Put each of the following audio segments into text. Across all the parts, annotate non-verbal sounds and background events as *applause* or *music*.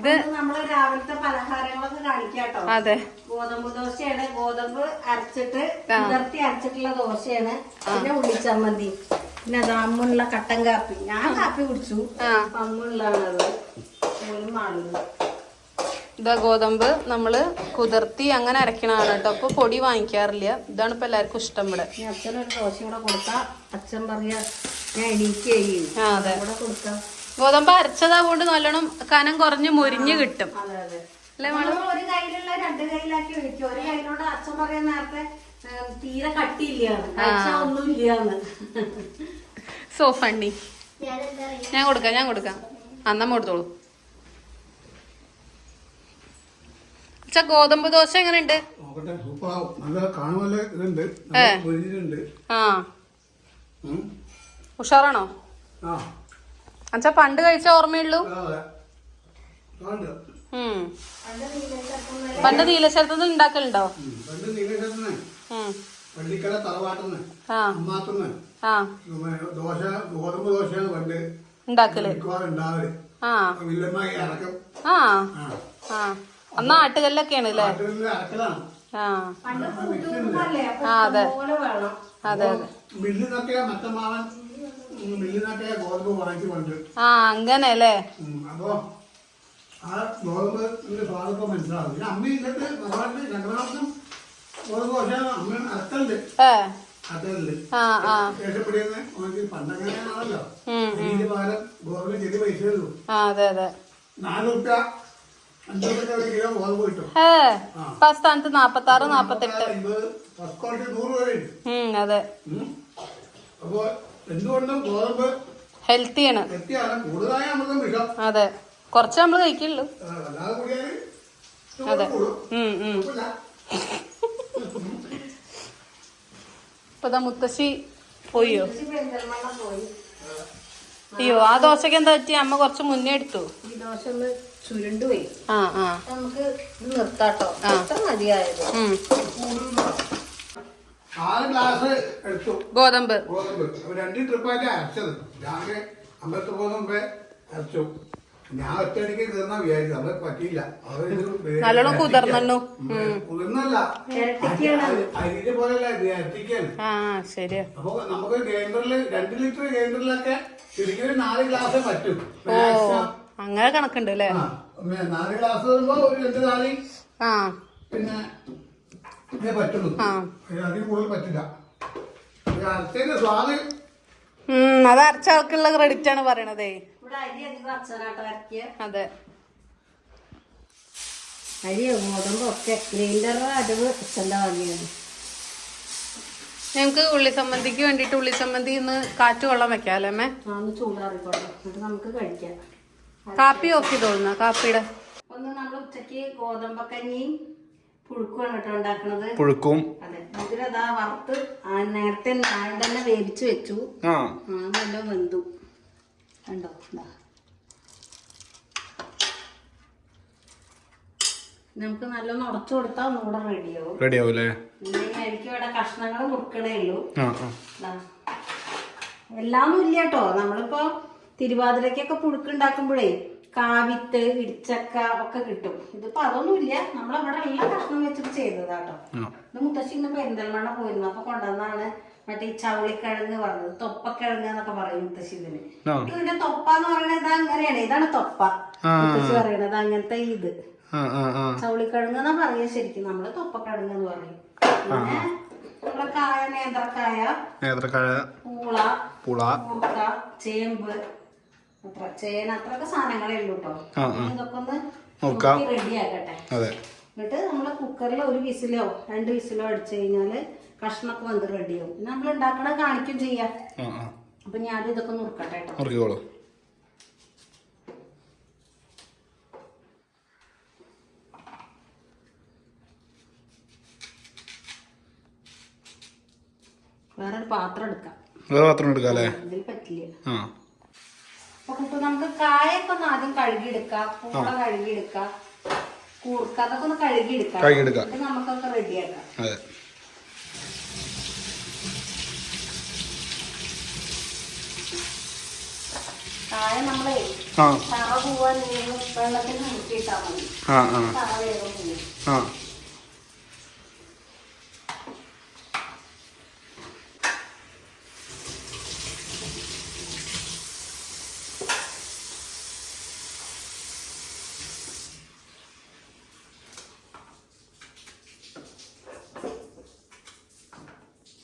ഇത് നമ്മൾ രാവിലത്തെ പലഹാരങ്ങളൊക്കെ കാണിക്കാട്ടോ. അതെ. ഗോതമ്പ് ദോശയാണ്. ഗോതമ്പ് അരച്ചിട്ട് നിർത്തി കുതിർത്തി അരച്ചിട്ടുള്ള ദോശയാണ്. പിന്നെ ഉള്ളിച്ചമ്മന്തി പിന്നെ അത് അമ്മുള്ള കട്ടൻ കാപ്പി. ഞാൻ കാപ്പി കുടിച്ചു. ഓനും മാളും ഇതാ ഗോതമ്പ് നമ്മൾ കുതിർത്തി അങ്ങനെ അരക്കണതാണ് കേട്ടോ. അപ്പൊ പൊടി വാങ്ങിക്കാറില്ല. ഇതാണ് ഇപ്പൊ എല്ലാവർക്കും ഇഷ്ടം ഇവിടെ. അച്ഛനൊരു ദോശ കൂടെ കൊടുത്താ അച്ഛൻ പറയാ ഞാൻ എണീക്കുകയും ആ അതെ കൂടെ കൊടുക്കാം. ഗോതമ്പ് അരച്ചതാകൊണ്ട് നല്ലോണം കനം കുറഞ്ഞ് മുരിഞ്ഞ് കിട്ടും. അതെ അതെ. അല്ലേ നമ്മൾ ഒരു കയ്യിലുള്ള രണ്ട് കയ്യിലാക്കി ഒഴിക്കും. ഒരു കയ്യിലോട് അച്ഛൻ പറയാൻ നേരത്തെ തീരെ കട്ടിയില്ല കഴിച്ചാ ഒന്നും ഇല്ലാന്ന് സോ ഫണ്ണി ഞാൻ കൊടുക്കാം ഞാൻ കൊടുക്കാം. അന്നമ്മ കൊടുത്തോളൂ അച്ഛാ ഗോതമ്പ് ദോശ എങ്ങനെയുണ്ട്. ഉഷാറാണോ? ആ. അച്ഛാ പണ്ട് കഴിച്ച ഓർമ്മയുള്ളൂ? പണ്ട്. നീലശരത്തിൽ ഉണ്ടാക്കലുണ്ടോ. പണ്ട് തറവാട്ടുന്ന്. ആ. അമ്മാത്തുന്ന് ആ. ദോശ ഗോതമ്പ് ദോശയാണ് പണ്ട് ഉണ്ടാക്കൽ. മിക്കവാറും ഉണ്ടാവൽ. ആ. വില്ലമായി അടക്കം ആ. ആ. ആ. അന്ന് ആട്ടുകല്ലൊക്കെയാണ് അല്ലേ? ആ അതെ. അതെ അതെ. മില്ലിന്നൊക്കെ ഗോതമ്പ് വാങ്ങിച്ചു ആ അങ്ങനെ അല്ലേ ഉം. ആ ഗോതമ്പ് സ്വാദം ഇപ്പൊ മനസ്സിലാവും പിന്നെ അമ്മ ഇല്ലത്ത് തറവാട്ടിൽ രണ്ടാമത്തും ഗോതമ്പ് ദോശ അമ്മ ആ ആ. ശേഷപ്പെടുന്ന ഓർക്ക് പണ്ടങ്ങനെയാണല്ലോ. അരിന്റെ പകരം ഗോതമ്പ് ചെറിയ പൈസ ഉള്ളൂ നാല് റുപ്യ സ്ഥാനത്ത് നാപ്പത്തി ആറ് നാപ്പത്തെട്ട് അതെ. അപ്പൊ എന്തുകൊണ്ടും ഗോതമ്പ് ഹെൽത്തിയാണ്. എത്തിയാണ് കൂടുതലായ അമൃതം വിഷം. അതെ. കുറച്ച് നമ്മൾ കഴിക്കുള്ളൂ. അതെ. ഇപ്പൊ ദാ മുത്തശ്ശി പോയോ? അയ്യോ ആ ദോശക്ക് എന്താ പറ്റി? അമ്മ കുറച്ച് മുന്നേ എടുത്തു? ഈ ദോശ ഒന്ന് ചുരുണ്ടുപോയി ആ ആ. നമുക്ക് ഇത് നിർത്താട്ടോ. മതിയായത്. ഉം. ആറ് ഗ്ലാസ് എടുത്തു. ഗോതമ്പ്. ഗോതമ്പ്. അപ്പൊ രണ്ട് ട്രിപ്പായിട്ട് അരച്ചത്. രാവിലെ അമ്പലത്തിൽ പോകുന്ന മുമ്പേ അരച്ചു. ഞാൻ ഒറ്റയടിക്ക് തീർന്നാ വിചാരിച്ചു അത് പറ്റിയില്ല നല്ലോണം കുതിർന്നു. കുതിർന്നല്ല. അരിന്റെ പോലെയല്ല ഇത്. ഇരട്ടിക്കാണ് ആ ശരിയാ. അപ്പൊ നമുക്ക് ഗ്രൈൻഡറിൽ രണ്ട് ലിറ്റർ ഗ്രൈൻഡറിലൊക്കെ ശരിക്കും ഒരു നാല് ഗ്ലാസ് പറ്റും. അങ്ങനെ കണക്കുണ്ട് അല്ലേ നാല് ഗ്ലാസ് വരുമ്പോ ഒരു രണ്ട് നാല് ആ. പിന്നെ ഇതേ പറ്റുള്ളൂ. ആ. അതിൽ കൂടുതൽ പറ്റില്ല. അരച്ചതിന്റെ സ്വാദ്. അത് അരച്ച ആൾക്കുള്ള ക്രെഡിറ്റ് ആണ് പറയണതേ. അരി അതെ. അരിയോ ഗോതമ്പോ ഒക്കെ. ഗ്രൈൻഡറിന്റെ അരിവ് അച്ഛന്റെ വാങ്ങിയാണ് ഞങ്ങക്ക് ഉള്ളിസമ്മന്തിക്ക് വേണ്ടിട്ട് ഉള്ളിസമ്മന്തി ഇന്ന് കാറ്റ് വെള്ളം വെക്കാം അല്ലേ നമുക്ക് കഴിക്കാം. കാപ്പി ഓക്കെ തോന്നുന്നു. കാപ്പിയുടെ. ഒന്ന് നമ്മൾ ഉച്ചയ്ക്ക് ഗോതമ്പക്കഞ്ഞിയും പുഴുക്കുമാണ് കേട്ടോ ഉണ്ടാക്കണത്. പുഴുക്കും. വറുത്ത് നേരത്തെ നാളെ തന്നെ വേവിച്ച് വെച്ചു. ആ. വെന്തു. കണ്ടോ? നമുക്ക് നല്ലോണം ഉടച്ചു കൊടുത്താൽ ഒന്നുകൂടെ റെഡിയാവും റെഡി ആവൂലേ? ഇല്ലെങ്കിൽ എനിക്ക് ഇവിടെ കഷ്ണങ്ങൾ മുറുക്കണേ ഉള്ളൂ. എല്ലാമൊന്നും ഇല്ല കേട്ടോ. നമ്മളിപ്പോ തിരുവാതിരക്കൊക്കെ പുഴുക്കുണ്ടാക്കുമ്പോഴേ കാവിത്ത് ഇടിച്ചക്ക ഒക്കെ കിട്ടും. ഇതിപ്പോ അതൊന്നും ഇല്ല. നമ്മളവിടെ എല്ലാ കഷ്ണം വെച്ചിട്ട് ചെയ്തതാട്ടോ. ഇത് മുത്തശ്ശി ഇന്ന് പെരിന്തൽമണ്ണ പോയിരുന്നു. അപ്പൊ കൊണ്ടുവന്നാണ് മറ്റേ ഈ ചവളിക്കിഴങ്ങ് പറഞ്ഞത്. തൊപ്പക്കിഴങ്ങ് എന്നൊക്കെ പറയും മുത്തശ്ശി ഇതിന്. ഇതിന്റെ തൊപ്പ എന്ന് പറയുന്നത് ഇത് അങ്ങനെയാണ്. ഇതാണ് തൊപ്പ. മുത്തശ്ശി പറയണത് അങ്ങനത്തെ ഇത്. ചവളിക്കിഴങ്ങ് എന്നാ പറയുക ശരിക്കും. നമ്മൾ തൊപ്പക്കിഴങ്ങ് എന്ന് പറയും. പിന്നെ നമ്മുടെ കായ നേന്ത്രക്കായ നേന്ത്രക്കായ പൂള പൂള. ചേമ്പ് അത്ര ചേന അത്രയൊക്കെ സാധനങ്ങളേ ഉള്ളൂ കേട്ടോ. ഇതൊക്കെ ഒന്ന് നോക്കാം. റെഡി അതെ. എന്നിട്ട് നമ്മളെ കുക്കറിൽ ഒരു വിസിലോ രണ്ട് വിസിലോ അടിച്ചു കഴിഞ്ഞാൽ കഷ്ണൊക്കെ വന്ന് റെഡിയാവും പിന്നെ നമ്മൾ ഉണ്ടാക്കണ കാണിക്കും ചെയ്യാം. അപ്പൊ ഞാൻ ഇതൊക്കെ നുറുക്കട്ടെ കേട്ടോ വേറൊരു പാത്രം എടുക്കാം. വേറെ പാത്രം എടുക്കാം അല്ലേ? പറ്റില്ല. ആ. അപ്പൊ നമുക്ക് കായൊക്കെ ഒന്ന് ആദ്യം കഴുകിയെടുക്കാം പൂള കഴുകിയെടുക്കാം കൂർക്ക അതൊക്കെ ഒന്ന് കഴുകിയെടുക്കാം. കഴുകിയെടുക്കാം. നമുക്കൊക്കെ റെഡിയാക്കാം. അതെ. കായ നമ്മളെ തറ പോവാൻ വെള്ളത്തിൽ മുക്കിയിട്ടാ മതി. തറ വേഗം പോകും ആ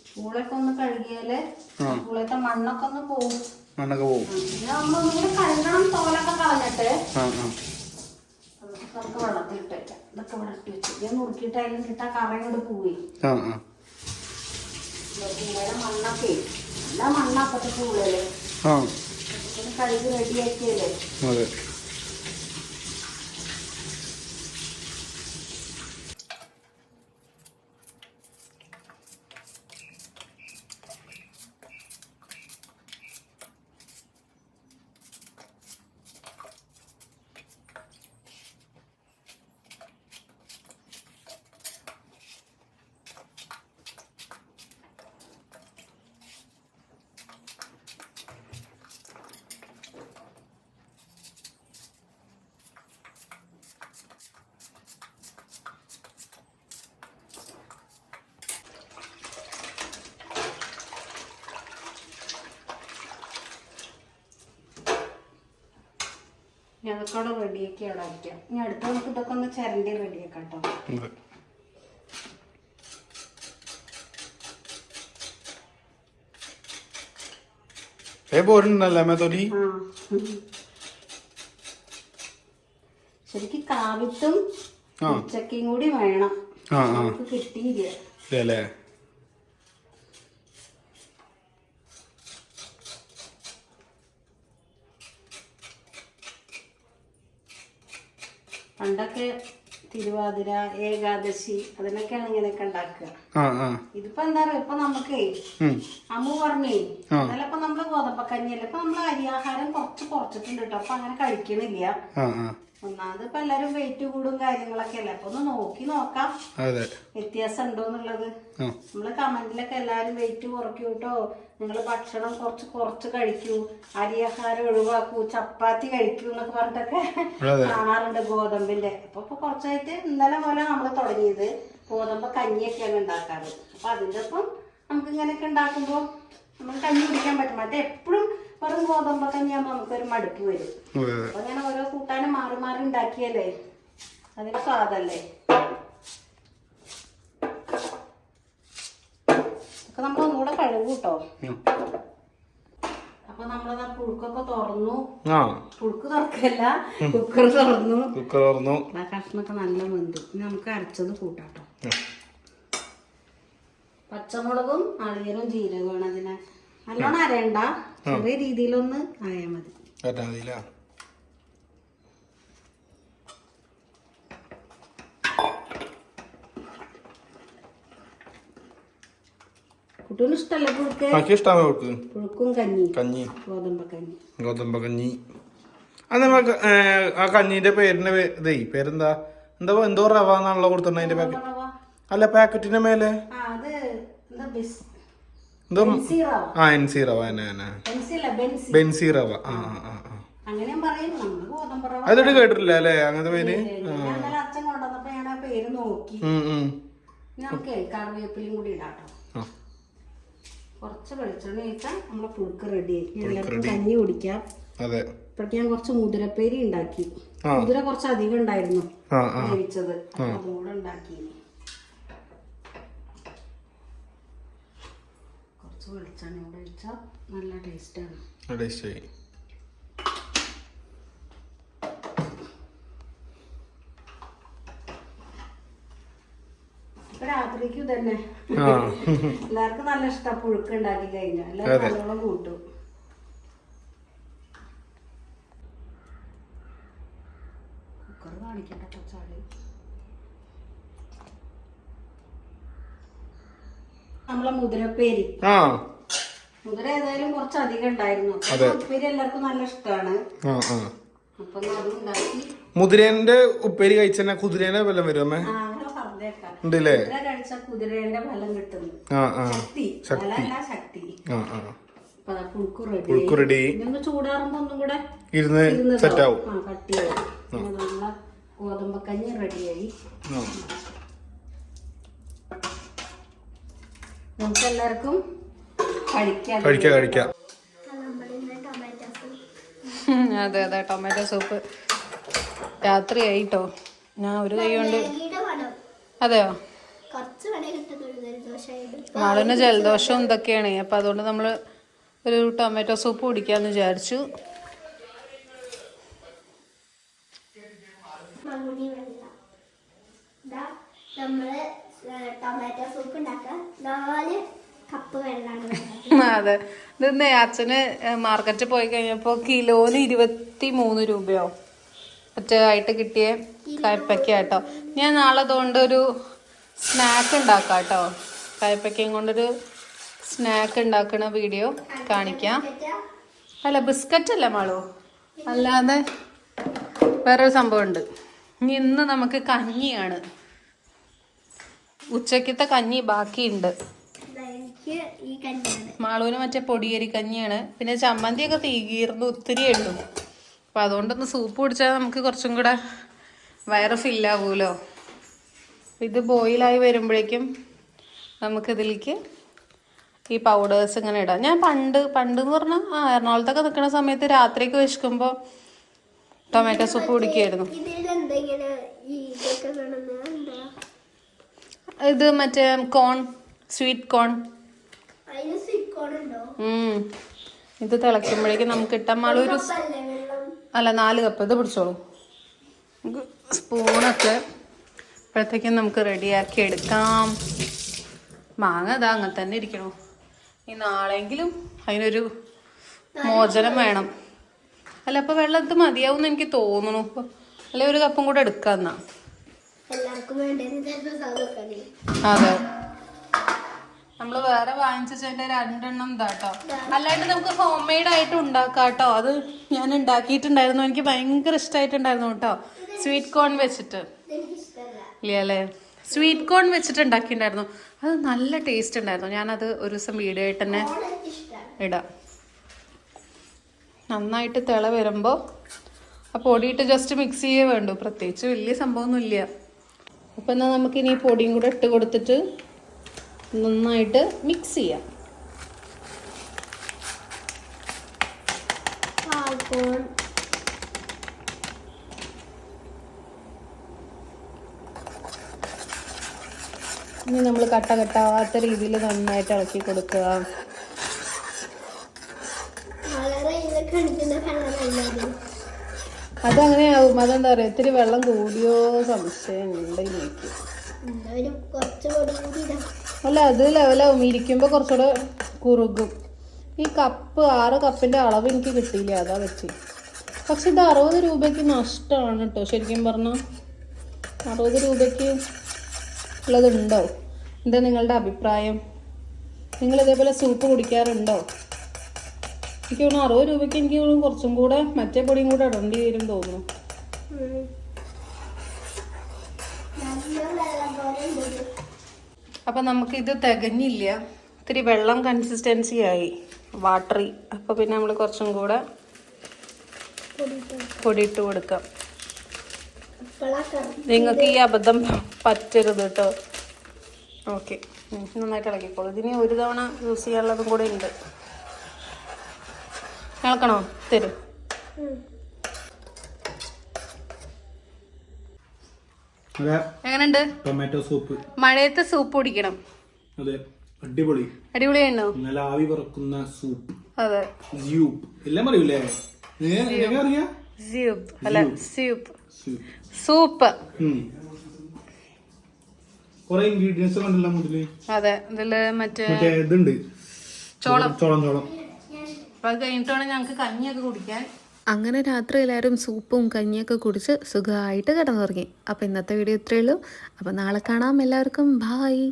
പൂളൊക്കെ ഒന്ന് കഴുകിയാൽ ആ. പോകും മണ്ണൊക്കെ പിന്നെ നമ്മളൊന്നുകൂടി കഴുകണം തോലൊക്കെ കളഞ്ഞിട്ട് നമുക്ക് വെള്ളത്തിൽ ഇട്ടേക്കാം. ഇതൊക്കെ വെള്ളത്തിൽ വെച്ചു. ഇത് നുറുക്കിയിട്ട് അതിൽ ഇട്ടാ കറ കൊണ്ട് പോയി മണ്ണൊക്കെ. എല്ലാ മണ്ണാപ്പത്തെ പൂവല്ലേ കഴുകി റെഡിയാക്കിയല്ലേ ഇനി അതൊക്കെ അവിടെ റെഡിയാക്കി അവിടെ അടിക്കാം ഇനി അടുത്ത നമുക്ക് ഇതൊക്കെ ഒന്ന് ചിരണ്ടി റെഡിയാക്കാം കേട്ടോ. ശരിക്കും കാവിത്തും ഉച്ചക്കും കൂടി വേണം. കിട്ടിയില്ല? പണ്ടൊക്കെ തിരുവാതിര ഏകാദശി അതിനൊക്കെയാണ് ഇങ്ങനെയൊക്കെ ഉണ്ടാക്കുക. ഇതിപ്പോ എന്താ പറയുക ഇപ്പൊ നമുക്കേ. അമ്മു പറഞ്ഞേ. ഇന്നലെ ഇപ്പൊ നമ്മൾ ഗോതമ്പക്കഞ്ഞല്ലേ ഇപ്പൊ നമ്മൾ അരിയാഹാരം കുറച്ച് കുറച്ചിട്ടുണ്ട് കേട്ടോ. അപ്പൊ അങ്ങനെ കഴിക്കണില്ല. ഒന്നാമത് ഇപ്പൊ എല്ലാരും വെയിറ്റ് കൂടും കാര്യങ്ങളൊക്കെ അല്ലേ? അപ്പൊ ഒന്ന് നോക്കി നോക്കാം. വ്യത്യാസം ഉണ്ടോ എന്നുള്ളത്? നമ്മൾ കമന്റിലൊക്കെ എല്ലാരും വെയിറ്റ് കുറയ്ക്കൂ കേട്ടോ നിങ്ങൾ ഭക്ഷണം കുറച്ച് കുറച്ച് കഴിക്കൂ. അരിയാഹാരം ഒഴിവാക്കൂ. ചപ്പാത്തി കഴിക്കൂ എന്നൊക്കെ പറഞ്ഞിട്ടൊക്കെ. കാണാറുണ്ട് ഗോതമ്പിന്റെ. അപ്പൊ ഇപ്പൊ കുറച്ചായിട്ട് ഇന്നലെ പോലെ നമ്മൾ തുടങ്ങിയത് ഗോതമ്പ് കഞ്ഞിയൊക്കെയാണ് ഉണ്ടാക്കാറ്. അപ്പൊ അതിന്റെ ഒപ്പം നമുക്ക് ഇങ്ങനെയൊക്കെ ഉണ്ടാക്കുമ്പോൾ നമുക്ക് കഞ്ഞി കുടിക്കാൻ പറ്റും. മറ്റേ എപ്പോഴും വെറും ഗോതമ്പ് കഞ്ഞിയാകുമ്പോൾ നമുക്കൊരു മടുപ്പ് വരും. അപ്പൊ ഇങ്ങനെ ഓരോ മാറി ഉണ്ടാക്കിയല്ലേ? അതിന് സ്വാദല്ലേ? അപ്പൊ നമ്മൾ ഒന്നുകൂടെ കഴുകും കേട്ടോ. അപ്പൊ നമ്മളത് പുഴുക്കൊക്കെ തുറന്നു. പുഴുക്ക് തുറക്കല്ല കുക്കർ തുറന്നു. കുക്കർ തുറന്നു. ആ കഷ്ണൊക്കെ നല്ല വെന്തു. ഇനി നമുക്ക് അരച്ചത് കൂട്ടാട്ടോ പച്ചമുളകും അളിയനും ജീരകമാണ് അതിനെ. നല്ലോണം അരയണ്ട. ചെറിയ രീതിയിലൊന്ന് ആയാൽ മതി. കുട്ടൂന് ഇഷ്ടല്ലേ. പുഴുക്ക്? ബാക്കി ഇഷ്ടമാണ് പുഴുക്കും? കഞ്ഞി. കഞ്ഞി. ഗോതമ്പ കഞ്ഞി. ഗോതമ്പ കഞ്ഞി. അത് നമുക്ക് ആ കഞ്ഞീന്റെ പേരിന്റെ ഇതേ പേരെന്താ? എന്താ എന്തോ റവ എന്നാണല്ലോ കൊടുത്തിട്ടുണ്ട് അതിന്റെ പാക്കറ്റ് അല്ല പാക്കറ്റിന്റെ മേലെ? എന്താ ആ എൻ സി റവ. തന്നെ ബെൻസി റവ. ആ ആ അതൊട്ട് കേട്ടിട്ടില്ല അല്ലേ? അങ്ങനത്തെ പേര്? അച്ഛൻ കൊണ്ടുവന്നപ്പോ ഞാൻ ആ പേര് നോക്കി. നമുക്ക് കറിവേപ്പിലയും കൂടി ഇടാട്ടോ. കുറച്ച് വെളിച്ചെണ്ണ ഒഴിച്ചാൽ നമ്മളെ പുഴുക്ക് റെഡി എല്ലാവർക്കും കഞ്ഞി കുടിക്കാം. അതെ. ഇപ്പോഴത്തെ ഞാൻ കുറച്ച് മുതിരപ്പേരി ഉണ്ടാക്കി. മുതിര കുറച്ച് അധികം ഉണ്ടായിരുന്നു. വേവിച്ചത്. അപ്പൊ അതും കൂടെ ഉണ്ടാക്കി. കുറച്ച് വെളിച്ചെണ്ണ കൂടെ ഒഴിച്ചാൽ നല്ല ടേസ്റ്റാണ് ടേസ്റ്റ് ആയി ഇപ്പൊ രാത്രിക്കും തന്നെ. എല്ലാവർക്കും നല്ല ഇഷ്ട പുഴുക്ക് ഉണ്ടാക്കി കഴിഞ്ഞാൽ എല്ലാവരും നല്ലോണം കൂട്ടും. കുക്കർ കാണിക്കട്ടെ കൊച്ചാളി നമ്മളെ മുതിരപ്പേരി. ആ. മുതിര ഏതായാലും കുറച്ച് അധികം ഉണ്ടായിരുന്നു. ഉപ്പേരി എല്ലാവർക്കും നല്ല ഇഷ്ടമാണ് അപ്പൊ ഒന്ന് ഉണ്ടാക്കി. മുതിരേന്റെ ഉപ്പേരി കഴിച്ചാൽ കുതിരേനെ വല്ലതും വരും ഉണ്ടല്ലേ ആ ആ. ശക്തി. ആ ആ. പുഴുക്ക് റെഡി ഇരുന്ന് സെറ്റ് ആവും. ഗോതമ്പക്കഞ്ഞി റെഡിയായി. നമുക്ക് എല്ലാവർക്കും കഴിക്കാം. കഴിക്കാം അതെ അതെ ടൊമാറ്റോ സൂപ്പ്. രാത്രി ആയിട്ടോ ഞാൻ ഒരു കൈ കൊണ്ട് അതെയോ? കുറച്ച് ജലദോഷം ഇതൊക്കെയാണ് അപ്പം അതുകൊണ്ട് നമ്മൾ ഒരു ടൊമാറ്റോ സൂപ്പ് കുടിക്കാമെന്ന് വിചാരിച്ചു. *laughs* അതെ. ഇതെന്നേ അച്ഛന് മാർക്കറ്റിൽ പോയി കഴിഞ്ഞപ്പോൾ കിലോന് ഇരുപത്തി മൂന്ന് രൂപയോ? ഒറ്റയായിട്ട് കിട്ടിയ. കയ്പയ്ക്ക കേട്ടോ ഞാൻ നാളെ അതുകൊണ്ട് ഒരു സ്നാക്ക് ഉണ്ടാക്കാം കേട്ടോ കയ്പ്പയ്ക്കയും കൊണ്ടൊരു സ്നാക്ക് ഉണ്ടാക്കുന്ന വീഡിയോ കാണിക്കാം. അല്ല ബിസ്ക്കറ്റ് അല്ല മാളു. അല്ലാതെ വേറൊരു സംഭവം ഉണ്ട് ഇനി ഇന്ന് നമുക്ക് കഞ്ഞിയാണ്. ഉച്ചക്കത്തെ കഞ്ഞി ബാക്കിയുണ്ട്. മാളൂന് മറ്റേ പൊടിയരി കഞ്ഞിയാണ്. പിന്നെ ചമ്മന്തിയൊക്കെ തീകീർന്ന് ഒത്തിരി ഉള്ളൂ. അപ്പം അതുകൊണ്ടൊന്ന് സൂപ്പ് കുടിച്ചാൽ നമുക്ക് കുറച്ചും കൂടെ വയറ് ഫില്ലാവൂലോ ഇത് ബോയിലായി വരുമ്പോഴേക്കും നമുക്കിതിലേക്ക് ഈ പൗഡേഴ്സ് ഇങ്ങനെ ഇടാം. ഞാൻ പണ്ട് പണ്ട് എന്ന് പറഞ്ഞാൽ ആ എറണാകുളത്തൊക്കെ നിൽക്കുന്ന സമയത്ത് രാത്രിയൊക്കെ വിശക്കുമ്പോൾ ടൊമാറ്റോ സൂപ്പ് കുടിക്കുമായിരുന്നു ഇത് മറ്റേ കോൺ സ്വീറ്റ് കോൺ. ഇത് തിളയ്ക്കുമ്പോഴേക്കും നമുക്ക് ഇട്ടാൽ മാളൊരു അല്ല നാല് കപ്പ് ഇത് പിടിച്ചോളൂ. സ്പൂണൊക്കെ ഇപ്പോഴത്തേക്കും നമുക്ക് റെഡിയാക്കി എടുക്കാം. മാങ്ങ അതാ അങ്ങനെ തന്നെ ഇരിക്കണോ. ഇനി നാളെങ്കിലും അതിനൊരു മോചനം വേണം. അല്ല അപ്പോൾ വെള്ളം ഇത് മതിയാവും എന്ന് എനിക്ക് തോന്നുന്നു. അല്ലെ ഒരു കപ്പും കൂടെ എടുക്കാം എന്നാ അതെ. നമ്മൾ വേറെ വാങ്ങിച്ചതിന്റെ രണ്ടെണ്ണം ഇതാട്ടോ അല്ലാണ്ട് നമുക്ക് ഹോം മെയ്ഡ് ആയിട്ട് ഉണ്ടാക്കാട്ടോ. അത് ഞാൻ ഉണ്ടാക്കിയിട്ടുണ്ടായിരുന്നു. എനിക്ക് ഭയങ്കര ഇഷ്ടമായിട്ടുണ്ടായിരുന്നു കേട്ടോ സ്വീറ്റ് കോൺ വെച്ചിട്ട്. ഇല്ല അല്ലേ? സ്വീറ്റ് കോൺ വെച്ചിട്ട് ഉണ്ടാക്കിയിട്ടുണ്ടായിരുന്നു. അത് നല്ല ടേസ്റ്റ് ഉണ്ടായിരുന്നു. ഞാനത് ഒരു ദിവസം വീഡിയോ ആയിട്ട് തന്നെ ഇടാം. നന്നായിട്ട് തിള വരുമ്പോൾ ആ പൊടിയിട്ട് ജസ്റ്റ് മിക്സ് ചെയ്യേ വേണ്ടു. പ്രത്യേകിച്ച് വലിയ സംഭവമൊന്നുമില്ല. അപ്പം എന്നാൽ നമുക്കിനി പൊടിയും കൂടെ ഇട്ട് കൊടുത്തിട്ട് നന്നായിട്ട് മിക്സ് ചെയ്യാം. ഇനി നമ്മൾ കട്ട കട്ടാവാത്ത രീതിയിൽ നന്നായിട്ട് ഇളക്കി കൊടുക്കുക. അതങ്ങനെ ആവും അതെന്താ പറയുക ഇത്തിരി വെള്ളം കൂടിയോ സംശയം ഉണ്ട് എനിക്ക് അല്ല അത് ലെവലാവും ഇരിക്കുമ്പോൾ കുറച്ചുകൂടെ കുറുകും. ഈ കപ്പ് ആറ് കപ്പിന്റെ അളവ് എനിക്ക് കിട്ടിയില്ല അതാ വെച്ച്. പക്ഷെ ഇത് അറുപത് രൂപയ്ക്ക് നഷ്ടമാണ് കേട്ടോ ശരിക്കും പറഞ്ഞാൽ അറുപത് രൂപയ്ക്ക് ഉള്ളതുണ്ടോ? എന്താ നിങ്ങളുടെ അഭിപ്രായം? നിങ്ങൾ ഇതേപോലെ സൂപ്പ് കുടിക്കാറുണ്ടോ? എനിക്ക് തോന്നുന്നു അറുപത് രൂപയ്ക്ക് എനിക്ക് കുറച്ചും കൂടെ മറ്റേ പൊടിയും കൂടെ ഇടേണ്ടി വരും തോന്നുന്നു ഉം. നല്ല വെള്ളം പോലെ ഉണ്ട് അപ്പം നമുക്കിത് തികഞ്ഞില്ല. ഇത്തിരി വെള്ളം കൺസിസ്റ്റൻസി ആയി. വാട്ടറി അപ്പോൾ പിന്നെ നമ്മൾ കുറച്ചും കൂടെ പൊടിയിട്ട് കൊടുക്കാം. ഇപ്പോഴൊക്കെ നിങ്ങൾക്ക് ഈ അബദ്ധം പറ്റരുത് കേട്ടോ ഓക്കെ നന്നായിട്ട് ഇളക്കിക്കോളൂ. ഇതിന് ഒരു തവണ യൂസ് ചെയ്യാനുള്ളതും കൂടെ ഉണ്ട്. ഇളക്കണോ? തരും. എങ്ങനെയുണ്ട്? ടൊമാറ്റോ സൂപ്പ് മഴയത്തെ സൂപ്പ് കുടിക്കണം. അതെ. അടിപൊളി. അടിപൊളിയാണോ നല്ല ആവി പറക്കുന്ന സൂപ്പ് അതെ. സ്യൂപ്പ് എല്ലാം അറിയൂലേ? അറിയാ? സ്യൂപ്പ് അല്ല സ്യൂപ്പ് സൂപ്പ് കൊറേ ഇൻഗ്രീഡിയൻസ് കണ്ടല്ലോ മുതൽ അതെ. ഇതിൽ മറ്റേ ഇതുണ്ട്. ചോളം. ചോളം ചോളം. അപ്പൊ അത് കഴിഞ്ഞിട്ടാണ് ഞങ്ങക്ക് കഞ്ഞിയൊക്കെ കുടിക്കാൻ. അങ്ങനെ രാത്രി എല്ലാവരും സൂപ്പും കഞ്ഞിയൊക്കെ കുടിച്ച് സുഖമായിട്ട് കിടന്നുറങ്ങി. അപ്പോൾ ഇന്നത്തെ വീഡിയോ ഇത്രയേ ഉള്ളൂ. അപ്പോൾ നാളെ കാണാം എല്ലാവർക്കും. ബായ്